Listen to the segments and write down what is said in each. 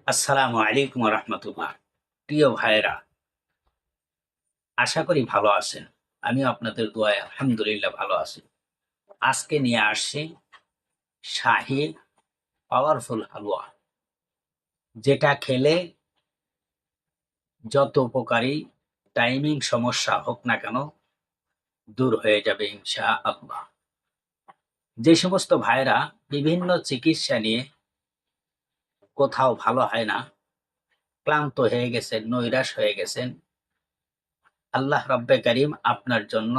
আসসালামু আলাইকুম রহমতুল্লাহ। প্রিয় ভাইয়েরা, আশা করি ভালো আছেন। আমি আপনাদের দোয়ায় আলহামদুলিল্লাহ ভালো আছি। আজকে নিয়ে আসছি শাহি পাওয়ারফুল হালুয়া, যেটা খেলে যত উপকারী টাইমিং সমস্যা হোক না কেন দূর হয়ে যাবে ইনশা আল্লাহ যে সমস্ত ভাইরা বিভিন্ন চিকিৎসা নিয়ে কোথাও ভালো হয় না। ক্লান্ত হয়ে গেছেন, নৈরাশ হয়ে গেছেন। আল্লাহ রব্বে করিম আপনার জন্য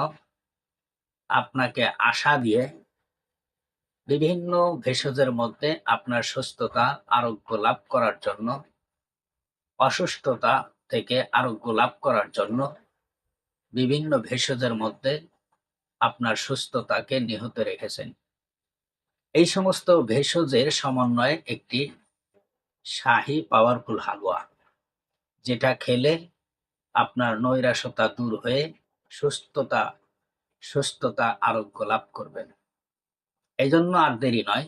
আপনাকে আশা দিয়ে বিভিন্ন ভেষজের মধ্যে আপনার সুস্থতা, আরোগ্য লাভ করার জন্য, অসুস্থতা থেকে আরোগ্য লাভ করার জন্য বিভিন্ন ভেষজের মধ্যে আপনার সুস্থতাকে নিহত রেখেছেন। এই সমস্ত ভেষজের সমন্বয়ে একটি শাহি পাওয়ারফুল হালুয়া, যেটা খেলে আপনার নৈরাশতা দূর হয়ে সুস্থতা সুস্থতা আরোগ্য লাভ করবেন। এই জন্য আর দেরি নয়,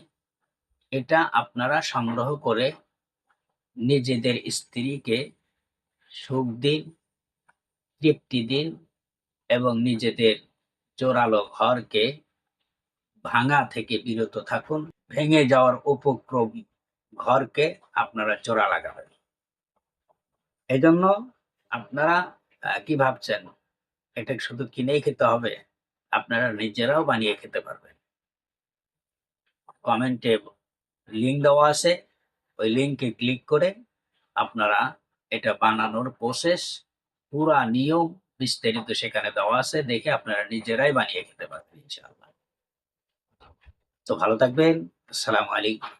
এটা আপনারা সংগ্রহ করে নিজেদের স্ত্রীকে সুখ দিন, তৃপ্তি দিন এবং নিজেদের জোরালো ঘরকে ভাঙা থেকে বিরত থাকুন। ভেঙে যাওয়ার উপক্রম ঘরকে আপনারা চোরা লাগাবেন। এই জন্য আপনারা কি ভাবছেন? এটা শুধু কিনেই খেতে হবে? আপনারা নিজেরাও বানিয়ে খেতে পারবেন। কমেন্টে লিঙ্ক দেওয়া আছে। ওই লিঙ্কে ক্লিক করে আপনারা এটা বানানোর প্রসেস পুরা নিয়ম বিস্তারিত সেখানে দেওয়া আছে। দেখে আপনারা নিজেরাই বানিয়ে খেতে পারবেন ইনশাআল্লাহ। তো ভালো থাকবেন। আসসালামু আলাইকুম।